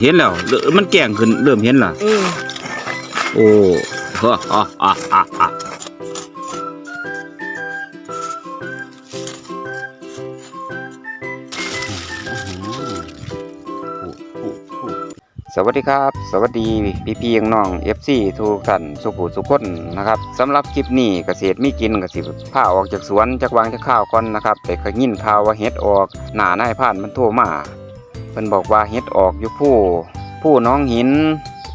เห็นแล้วเริ่มมันแก่งขึ้นเริ่มเห็นล่ะอืมโอ้ฮ่าฮ่าฮ่าฮ่าฮ่าสวัสดีครับ สวัสดีพี่พี่ๆน้องเอฟซีทุกท่านสุขุสุขคนนะครับสำหรับคลิปนี้เกษตรมีกินกสิผ้าออกจากสวนจากวางจากข้าวก่อนนะครับแต่ขยินข่าวว่าเฮ็ดออกหน้านายผ่านมันโทรมา เพิ่นบอกว่าเฮ็ดออกอยู่ผู้ผู้น้องหิน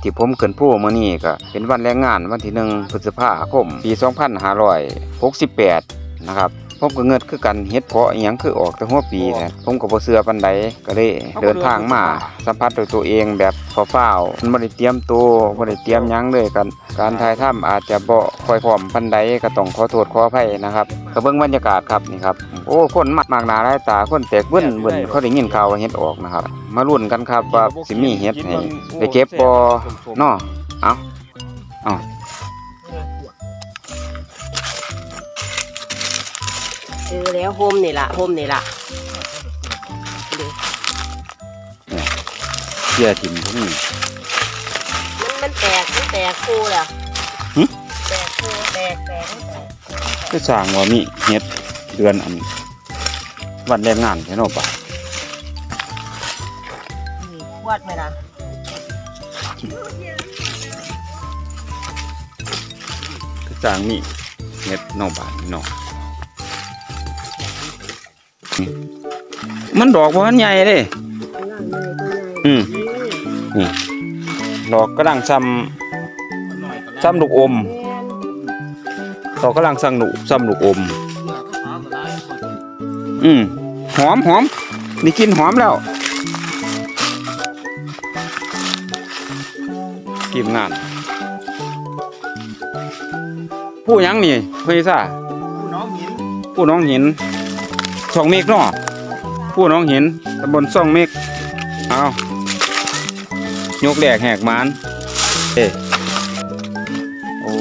ที่ผมเกินผู้มื้อนี้ก็เป็นวันแรงงานวันที่หนึ่งพฤษภาคมปี2568นะครับ ผมก็เงิดคือกันเฮ็ดเพาะอีหยังคือออกแต่หัวปีนะผมก็บ่เชื่อปานใดก็เลยเดินทางมาสัมผัสด้วยตัวเองแบบฟ้าวๆมันบ่ได้เตรียมตัวบ่ได้เตรียมหยังเลยกันการถ่ายทำอาจจะบ่ค่อยพร้อมปานใดก็ต้องขอโทษขออภัยนะครับก็เบิ่งบรรยากาศครับนี่ครับโอ้คนมากมากหน้าหลายตาคนแตกเบิ่นเบิ่นเขาได้ยินข่าวว่าเฮ็ดออกนะครับ มาลุ้นกันครับว่าสิมีเฮ็ดให้ได้เก็บบ่เนาะเอาเอา อแล้วโฮมนี่ล่ะโฮมนี่ล่ะดูเสียถิ่มพวกนี้มันมันแตกมันแตกคู่แล้วหึแตกคู่แตกแตกแตกก็สร้างว่ามีเฮ็ดเดือนอันวันแรงงานแค่นอป่ะนี่ขวดไหมล่ะก็สร้างมีเฮ็ดนอกบ้านนอกนี่ มันดอกบ่ทันใหญ่เด้ข้างล่างใหญ่ตัวใหญ่อืมนี่ดอกกำลังซ้ำซ้ำลูกอมดอกกำลังซ้ำลูกซ้ำลูกอม อืมหอมหอมนี่กินหอมแล้วทีมงาน ผู้ยังนี่เฮ้ยซ่าผู้น้องหินผู้น้องหิน ช่องเมฆเนาะผู้น้องหินตำบลช่องเมฆเอายกแหลกแหกหมานเอ้โอ้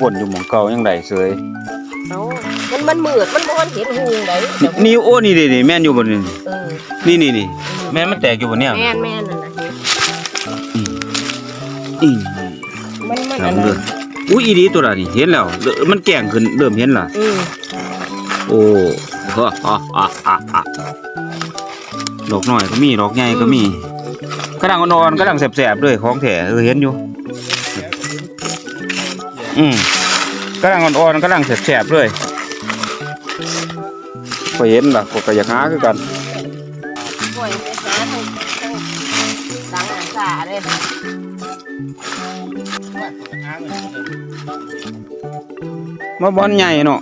วนอยู่หมองเก่ายังไดเสยเอามันมันมืดมันบ่เห็นหูไดเดี๋ยวนี่โอ้นี่ดินี่แม่นอยู่บนนี่เออนี่นี่นี่แม่นมันแตกอยู่บนเนี่ยแม่นแม่นนั่นน่ะเห็นอืมมันมันครัอับนนั้เด้อนอุ้ยอีดีตัวละนี่เห็นแล้วเริ่มมันแก่งขึ้นเริ่มเห็นล่ะอืมโอ้ ฮ่าฮ่าฮ่าฮ่าฮ่าดอกน้อยก็มีดอกใหญ่ก็มีกระดังอ่อนๆกระดังแสบๆด้วยของแท้เออเห็นอยู่ อืมกระดังอ่อนๆกระดังแสบๆด้วยก็เห็นล่ะก็ก็อยากหาคือกันกล้วยไปหาทางทางดังอันซ่าเลยมาบอนใหญ่เนาะ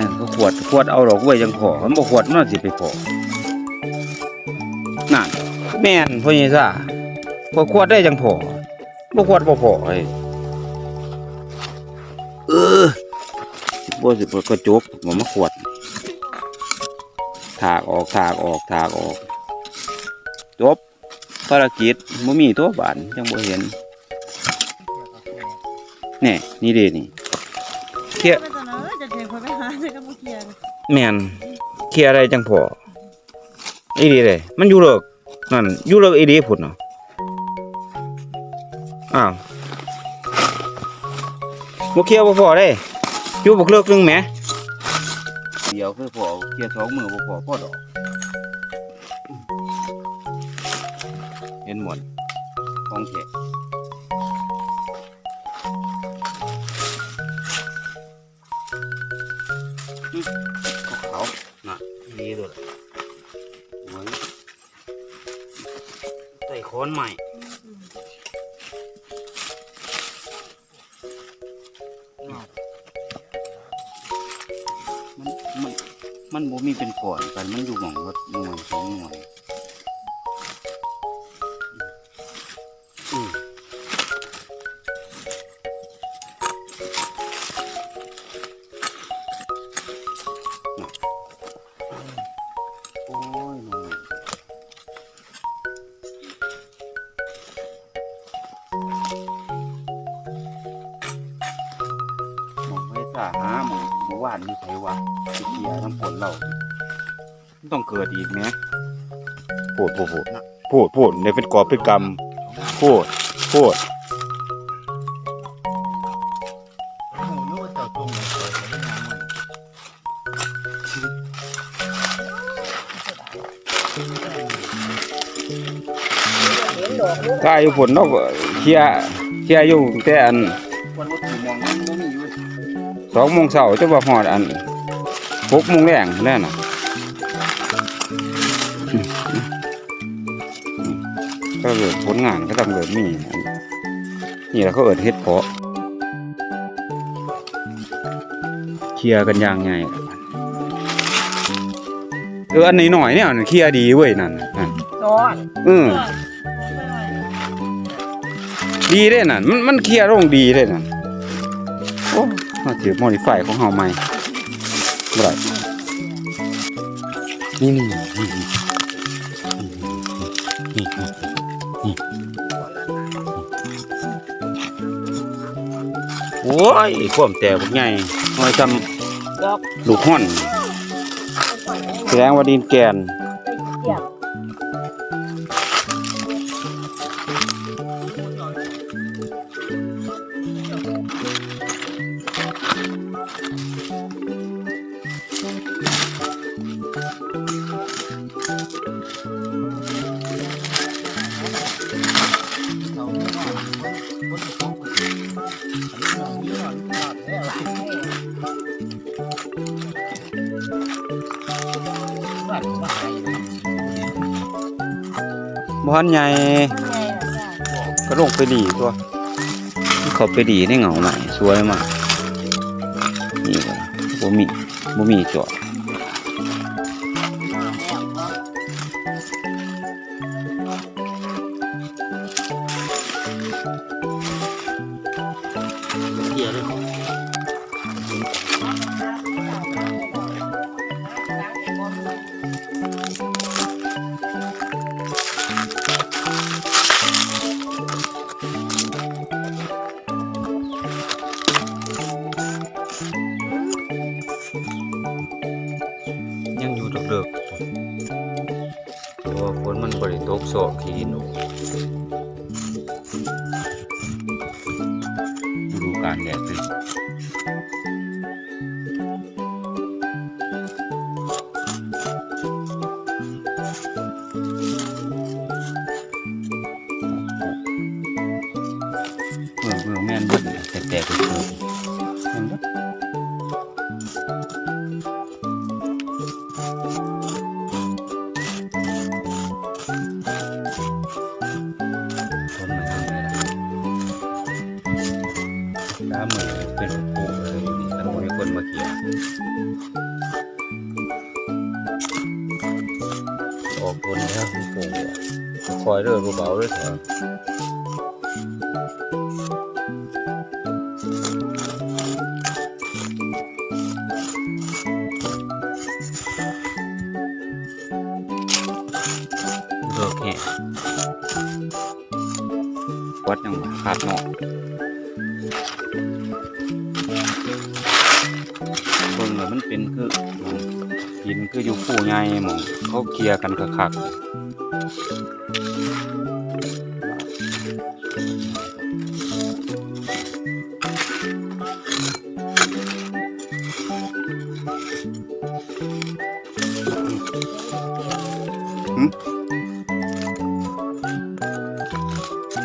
อย่างก็ขวดขวดเอาดอกไว้ยังพอมันบ่ขวดมันน่าสิไปพอนั่นแม่นพ่อใหญ่ซ่าพอขวดได้จังพอบ่ขวดบ่พอเอ้เออสิบ่สิบ่กระจกบ่มาขวดถากออกถากออกถากออกจบภารกิจบ่มีตัวบานจังบ่เห็นแน่นี่เด้นี่เที่ย กับมุเกียนแม่นเคลียร์อะไรจังพออีดีเลยมันอยู่เลิกนั่นอยู่เลิกอีดีพุ่นเนาะอ้าวบ่เคลียร์บ่พอเด้อยู่บ่เลิกหนึงแหมเดี๋ยวคือพอเคลียร์สองมือบ่พอพอดอกเห็นหมดของแท้ ดีด้วเหมือนใส่ค้อนใหม่มันมันมันบ่มีเป็นก่อนกันมันอยู่หม่องรถหน่วยสองหน่ว มันต้องเกิดอีกไหมโพดโพดโพดโพดโพดเนี่ยเป็นกอบเป็นกรรมโพดโพดหมูรู้ว่าเจ้าตรงไหนเกิดไม่นานมันเห็นดอกลูกถ้าอยู่ฝนเนาะก็เคลียร์เคลียร์อยู่แต่อันคนว่าถูกมองมันบ่มีอยู่สองโมงเช้าจะว่าฮอดอันหกโมงแรงนั่นน่ะ ก็เกิดผลงานก็ต้องเกิดมีอันนี่แหละเขาเอิดเฮ็ดเพาะเคลียร์กันอย่างไงเอออันนี้หน่อยเนี่ยเคลียร์ดีเว้ยนั่นน่ะนั่นนอนเออดีเด้นั่นมันมันเคลียร์ลงดีเด้นั่นโอ้เราถือโมดิฟายของเฮาใหม่บ่ได้นี่นี่นี่นี่นี่นี่ โอ้ยความแต่บักใหญ่น้อยจดอกำลูกห่อนแสดงว่าดินแกน อนใหญ่ไงล่ะจ้าก็ลงไปดีตัวเขาไปดีในเหงาใหม่สวยมากนี่บ่มีบ่มีจอด มันบ่ได้ตกซอกขี้ดินออกฤดูกาลแดดเลย ออกคนแล้วมันปูคอยเรื่อยเบาๆเลยเถอะเลิกแห่วัดยังขาดเนาะเบิ่งแล้วมันเป็นคือ หินคืออยู่ผู้ใหญ่หมองเขาเคลียร์กันคักๆ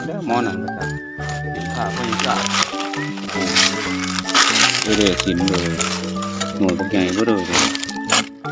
แล้วหมอนั่นก็จักสินค้าพยิกาโอ้เด้ๆสินเลยหน่วยบักใหญ่บ่เลย เ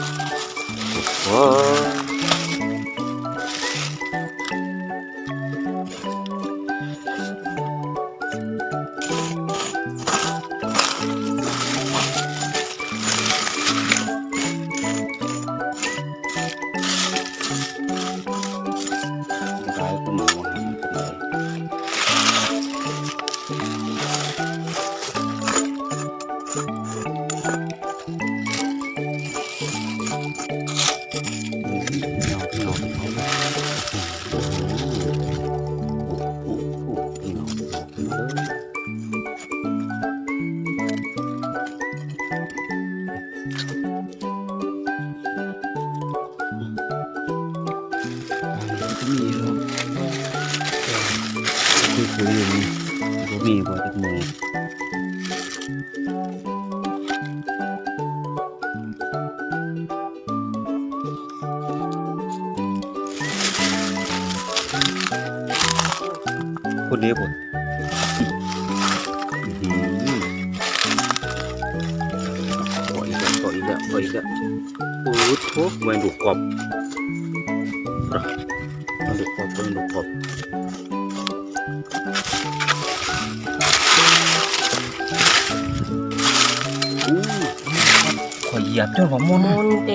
คือคุยอยู่นี่บ่มีบ่จักมือคนเดียวบ่อื้อหือต่ออีกแล้วต่ออีกแล้วต่ออีกแล้วโอ้โหแม่นดูกรอบ ข่อยเหยียบเจ้าของมนต์มุนเ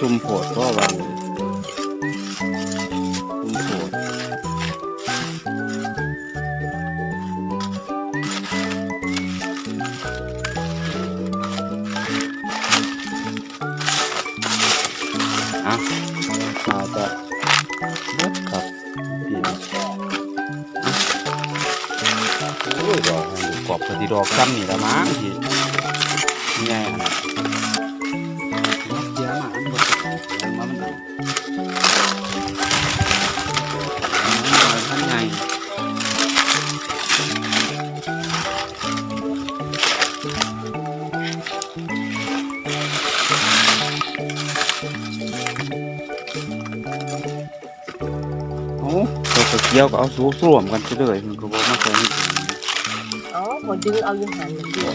ซุมโผดก็วางซุ่มโผดอะอาจะลดครับพี่นะอะโอ้ยดอกมันดูกรอบพอดีดอกซ้ำนี่ละมั้งพี่นี่ไงอะด เกี่ยวก็เอาสู้สวมกันไปเลยมันก็บอกมาใส่นี่เอาพอดึงเอาอยู่หันเดียว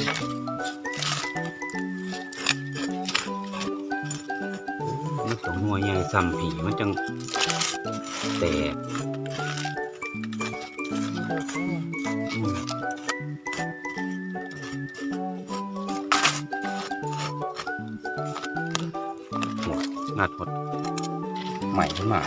มันสองหน่วยใหญ่ซ้ำผีมันจังแตกหมดงัดหมดใหม่ขึ้นมา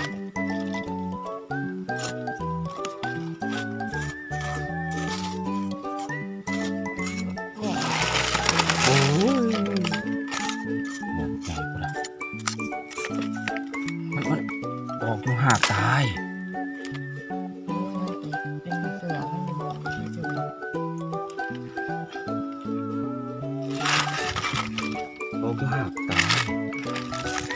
กอยู่หากตาย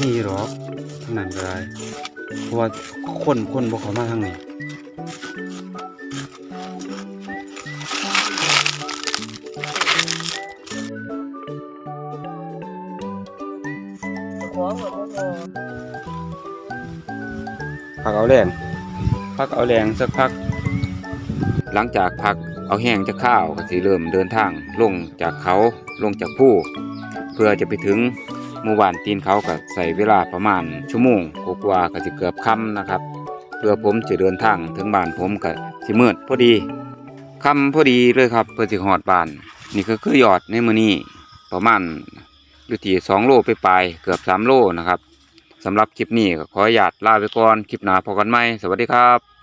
นี่หรอนั่นได้เพราะว่าคนคนบ่เขามาทางนี้ แรงพักเอาแรงสักพัก หลังจากพักเอาแห้งจะข้าวก็สิเริ่มเดินทางลงจากเขาลงจากผู้เพื่อจะไปถึงหมู่บ้านตีนเขาก็ใส่เวลาประมาณชั่วโมงกว่าก็จะเกือบค่ำนะครับ เพื่อผมจะเดินทางถึงบ้านผมก็สิมืดพอดีค่ำพอดีเลยครับเพื่อสิหอดบ้าน นี่ก็คือยอดในมือนี้ประมาณอยู่ที่2โลไปปลายเกือบ3โลนะครับ สำหรับคลิปนี้ก็ขออนุญาตลาไปก่อน คลิปหน้าพบกันใหม่ สวัสดีครับ